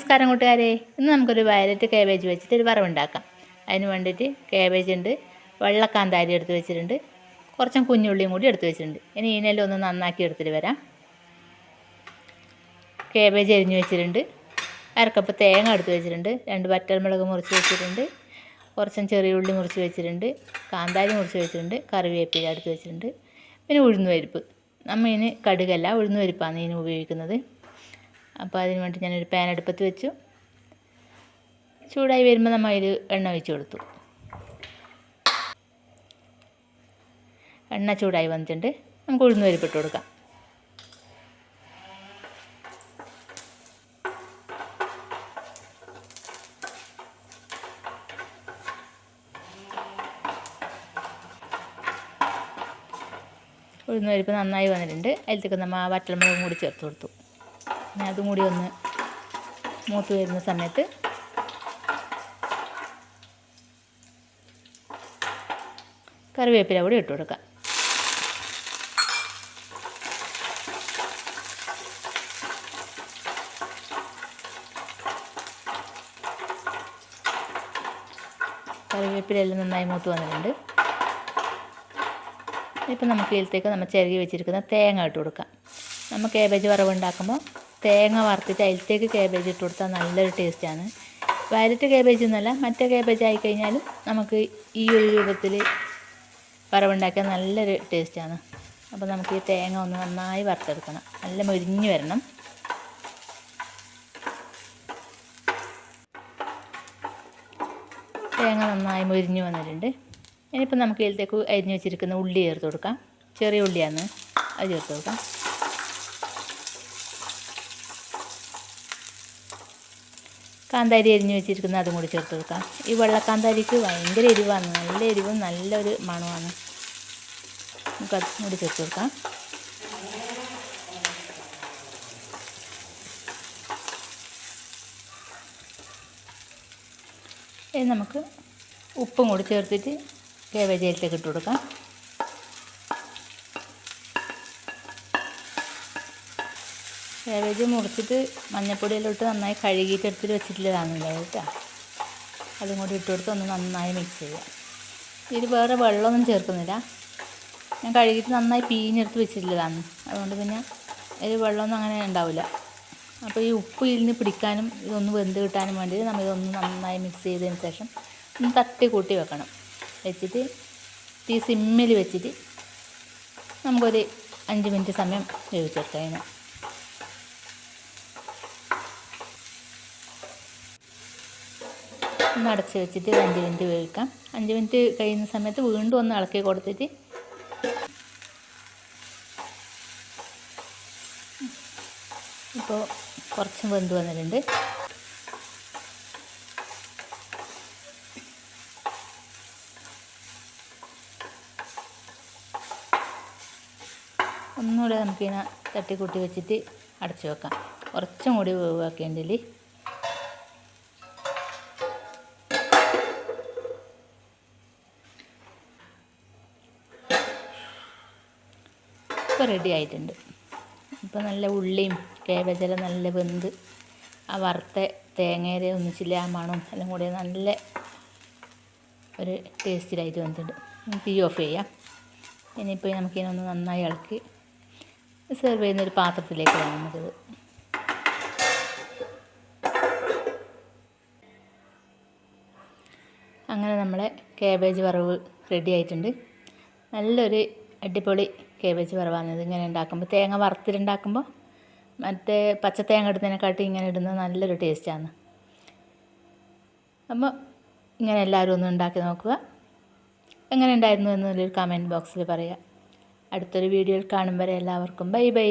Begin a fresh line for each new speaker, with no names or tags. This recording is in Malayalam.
നമസ്കാരം കൂട്ടുകാരെ. ഇന്ന് നമുക്കൊരു വയലറ്റ് കാബേജ് വെച്ചിട്ട് ഒരു വറവുണ്ടാക്കാം. അതിന് വേണ്ടിയിട്ട് കാബേജ് ഉണ്ട് വെള്ളക്കാന്താരി എടുത്ത് വെച്ചിട്ടുണ്ട് കുറച്ചും കുഞ്ഞുള്ളിയും കൂടി എടുത്ത് വെച്ചിട്ടുണ്ട്. ഇനി ഇതിനെല്ലാം ഒന്ന് നന്നാക്കി എടുത്തിട്ട് വരാം. കാബേജ് അരിഞ്ഞ് വെച്ചിട്ടുണ്ട്. അരക്കപ്പ് തേങ്ങ എടുത്ത് വെച്ചിട്ടുണ്ട്. രണ്ട് വറ്റൽമുളക് മുറിച്ച് വെച്ചിട്ടുണ്ട്. കുറച്ചും ചെറിയ ഉള്ളി മുറിച്ച് വെച്ചിട്ടുണ്ട്. കാന്താരി മുറിച്ച് വെച്ചിട്ടുണ്ട്. കറിവേപ്പില എടുത്ത് വെച്ചിട്ടുണ്ട്. പിന്നെ ഉഴുന്നുപരിപ്പ് നമ്മൾ ഇതിന് കടുകല്ല ഉഴുന്നുപരിപ്പാണ് ഇതിന് ഉപയോഗിക്കുന്നത്. അപ്പോൾ അതിന് വേണ്ടി ഞാനൊരു പാൻ അടുപ്പത്ത് വെച്ചു. ചൂടായി വരുമ്പോൾ നമ്മൾ അതിൽ എണ്ണ ഒഴിച്ച് കൊടുത്തു. എണ്ണ ചൂടായി വന്നിട്ടുണ്ട്. നമുക്ക് ഉഴുന്ന് പരിപ്പിട്ട് കൊടുക്കാം. ഉഴുന്ന് പരിപ്പ് നന്നായി വന്നിട്ടുണ്ട്. അതിലേക്ക് നമ്മൾ ആ വറ്റൽമുളകും കൂടി ചേർത്ത് കൊടുത്തു. പിന്നെ അതും കൂടി ഒന്ന് മൂത്ത് വരുന്ന സമയത്ത് കറിവേപ്പില കൂടി ഇട്ട് കൊടുക്കാം. കറിവേപ്പിലെല്ലാം നന്നായി മൂത്ത് വന്നിട്ടുണ്ട്. ഇപ്പം നമുക്ക് ഇതിലത്തേക്ക് നമ്മൾ ചിരകി വെച്ചിരിക്കുന്ന തേങ്ങ ഇട്ട് കൊടുക്കാം. നമ്മൾ കേബേജ് വറവ് ഉണ്ടാക്കുമ്പോൾ തേങ്ങ വറുത്തിട്ട് അതിലത്തേക്ക് കേബേജ് ഇട്ട് കൊടുത്താൽ നല്ലൊരു ടേസ്റ്റാണ് വയലറ്റ് കേബേജ് എന്നല്ല മറ്റേ കേബേജ് ആയിക്കഴിഞ്ഞാലും നമുക്ക് ഈ ഒരു രൂപത്തിൽ വറവുണ്ടാക്കിയാൽ നല്ലൊരു ടേസ്റ്റാണ് അപ്പോൾ നമുക്ക് ഈ തേങ്ങ ഒന്ന് നന്നായി വറുത്തെടുക്കണം. നല്ല മൊരിഞ്ഞ് വരണം. തേങ്ങ നന്നായി മൊരിഞ്ഞ് വന്നിട്ടുണ്ട്. ഇനിയിപ്പോൾ നമുക്ക് ഇതിലത്തേക്ക് അരിഞ്ഞ് വെച്ചിരിക്കുന്ന ഉള്ളി ചേർത്ത് കൊടുക്കാം. ചെറിയ ഉള്ളിയാണ് അത് ചേർത്ത് കൊടുക്കാം. കാന്താരി അരിഞ്ഞ് വെച്ചിരിക്കുന്ന അതും കൂടി ചേർത്ത് കൊടുക്കാം. ഈ വെള്ളക്കാന്താരിക്ക് ഭയങ്കര എരിവാണ്. നല്ല എരിവും നല്ലൊരു മണമാണ്. നമുക്ക് അതും കൂടി ചേർത്ത് കൊടുക്കാം. ഇനി നമുക്ക് ഉപ്പും കൂടി ചേർത്തിട്ട് കേബേജ് അതിലേക്ക് ഇട്ട് കൊടുക്കാം. കേബേജ് മുറിച്ചിട്ട് മഞ്ഞപ്പൊടിയിലോട്ട് നന്നായി കഴുകിയിട്ട് എടുത്തിട്ട് വെച്ചിട്ടുള്ളതാണല്ലോ കേട്ടോ. അതും കൂടി ഇട്ട് കൊടുത്ത് ഒന്ന് നന്നായി മിക്സ് ചെയ്യുക ഇതിൽ വേറെ വെള്ളമൊന്നും ചേർക്കുന്നില്ല. ഞാൻ കഴുകിയിട്ട് നന്നായി പീഞ്ഞെടുത്ത് വെച്ചിട്ടുള്ളതാണ്. അതുകൊണ്ട് പിന്നെ ഇതിൽ വെള്ളമൊന്നും അങ്ങനെ ഉണ്ടാവില്ല. അപ്പോൾ ഈ ഉപ്പ് ഇതിന് പിടിക്കാനും ഇതൊന്ന് വെന്ത് കിട്ടാനും വേണ്ടി നമ്മൾ ഇതൊന്ന് നന്നായി മിക്സ് ചെയ്തതിന് ശേഷം ഒന്ന് തട്ടി കൂട്ടി വെക്കണം. വെച്ചിട്ട് തീ സിമ്മിൽ വെച്ചിട്ട് നമുക്കൊരു അഞ്ച് മിനിറ്റ് സമയം വേവിച്ചെടുക്കാം അതിന്. ഒന്ന് അടച്ച് വെച്ചിട്ട് ഒരു അഞ്ച് മിനിറ്റ് വേവിക്കാം. അഞ്ച് മിനിറ്റ് കഴിയുന്ന സമയത്ത് വീണ്ടും ഒന്ന് ഇളക്കി കൊടുത്തിട്ട് ഇപ്പോൾ കുറച്ച് വെന്ത് വന്നിട്ടുണ്ട്. ഒന്നുകൂടെ നമുക്കിങ്ങനെ തട്ടിക്കൂട്ടി വെച്ചിട്ട് അടച്ചു വെക്കാം. കുറച്ചും കൂടി വേവാക്കേണ്ടതിൽ ഇപ്പോൾ റെഡി ആയിട്ടുണ്ട്. ഇപ്പോൾ നല്ല ഉള്ളിയും കേബേജെല്ലാം നല്ല വെന്ത് ആ വറുത്ത തേങ്ങയുടെ ഒന്നിച്ചില്ല ആ മണവും എല്ലാം കൂടി നല്ല ഒരു ടേസ്റ്റിലായിട്ട് വന്നിട്ടുണ്ട്. തീ ഓഫ് ചെയ്യാം. ഇനിയിപ്പോൾ നമുക്കിതിനൊന്ന് നന്നായി ഇളക്കി സെർവ് ചെയ്യുന്ന ഒരു പാത്രത്തിലേക്ക് നമുക്കിത് അങ്ങനെ നമ്മളെ കേബേജ് വറവ് റെഡി ആയിട്ടുണ്ട്. നല്ലൊരു അടിപൊളി കേബേജ് വറവാണ്. ഇത് ഇങ്ങനെ ഉണ്ടാക്കുമ്പോൾ തേങ്ങ വറുത്തിട്ടുണ്ടാക്കുമ്പോൾ മറ്റേ പച്ച തേങ്ങ ഇടുന്നതിനെക്കാട്ടി ഇങ്ങനെ ഇടുന്നത് നല്ലൊരു ടേസ്റ്റാണ് അപ്പോൾ ഇങ്ങനെ എല്ലാവരും ഒന്ന് ഉണ്ടാക്കി നോക്കുക. എങ്ങനെ ഉണ്ടായിരുന്നു എന്നൊരു കമന്റ് ബോക്സിൽ പറയുക. അടുത്തൊരു വീഡിയോയിൽ കാണും വരെ എല്ലാവർക്കും. Bye bye